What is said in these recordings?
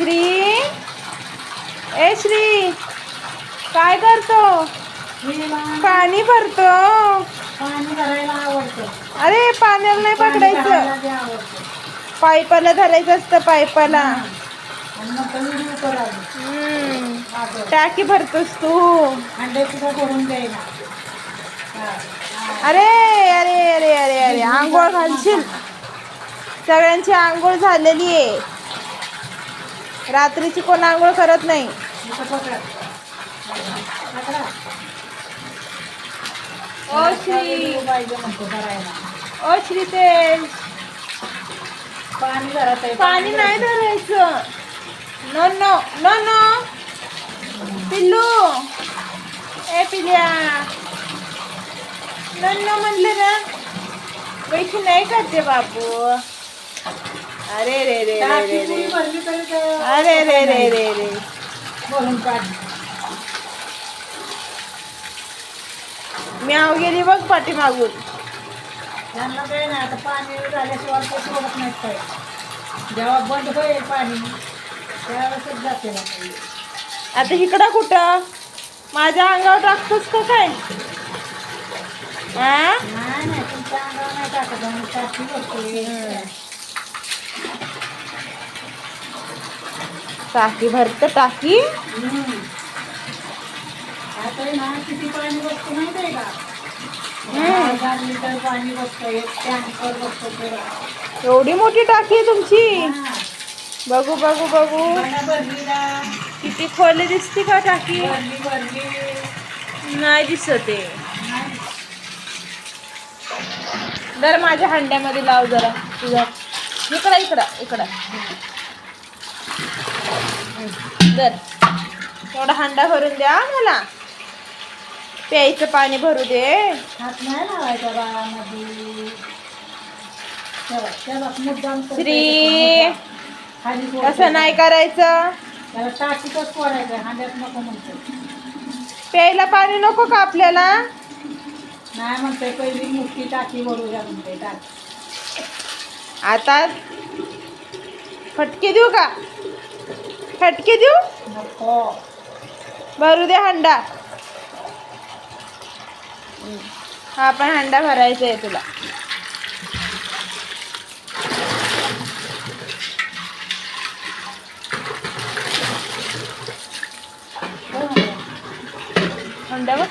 श्री? ए श्री काय करतो? पाणी भरतो. पाणी भरायला आवडतं अरे पाण्याला नाही पकडायचं. पायपाला पाईपाला धरायचं असतं पाईपाला. टाकी भरतोस तू. करून अरे अरे अरे अरे अरे आंघोळ घालशील. सगळ्यांची आंघोळ झालेली आहे. रात्रीची कोण आंघोळ करत नाही. ओ श्री ओ तेज. पाणी आहे पाणी नाही धरायचं. No no no no. पिल्लू. ए पिल्या. नो नो म्हणलं ना. पैसे नाही करते बाबू. अरे रे रे रे रे रे. अरे रे रे रे रे. मी आव गेली बघ पाठीमागून. त्यांना काही नाही आता पाणी झाल्याशिवाय ते सोडत नाहीत काय जेव्हा बंद होईल पाणी त्यावेळेसच जाते ना. आता इकडं कुठं? माझ्या अंगावर टाकतोस का काय? नाही नाही तुमच्या अंगावर नाही टाकत टाकी भरते टाकी. भरत टाकी हम्म. आता आहे ना किती पाणी बसतो माहिती आहे का? दहा हजार लिटर पाणी बसतं एक टँकर बसतो तेव्हा. एवढी मोठी टाकी आहे तुमची. बघू बघू बघू. किती खोली दिसते का टाकी? नाही दिसत आहे. जरा माझ्या हांड्यामध्ये लाव जरा तुझा इकडं इकडं इकडं. दर एवढा हांडा भरून द्या मला. प्यायचं पाणी भरू दे. श्री. कसं नाही करायचं? प्यायला पाणी नको का आपल्याला? नाही म्हणते पहिली मोठी टाकी भरू द्या म्हणते टाकी. आता फटके देऊ का? फटके देऊ? भरू दे हंडा. हा पण हंडा भरायचा आहे तुला. हो म्हणते. हंडा बघ.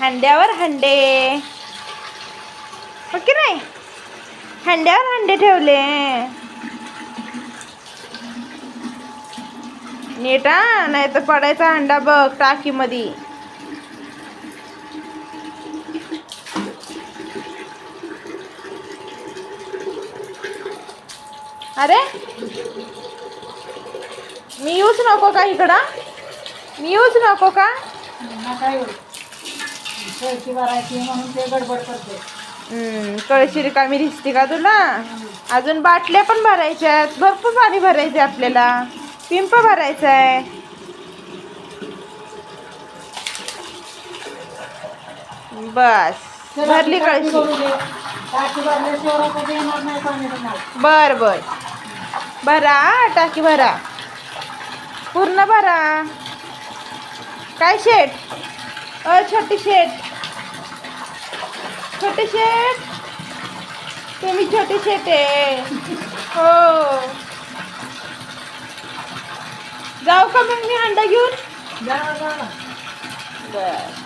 हंड्यावर हंडे. हो की नाही? हंड्यावर हंडे ठेवले. नीट हा? नाही तर पडायचा हंडा बघ टाकीमध्ये अरे? मी येऊच नको का इकडं? मी येऊच नको का? काय येऊ म्हणून ते गडबड करते. कळशी रिकामी दिसते का तुला? अजून बाटल्या पण भरायच्यात भरपूर पाणी भरायचं आहे आपल्याला. पिंप भरायचा आहे बस. भरली कळशी बर बर. भरा टाकी भरा. पूर्ण भरा. काय शेट? अ छोटी शेट. छोटे शेट. तुम्ही छोटे शेट आहे. हो. जाऊ का मग मी अंडा घेऊन? जा जा बर.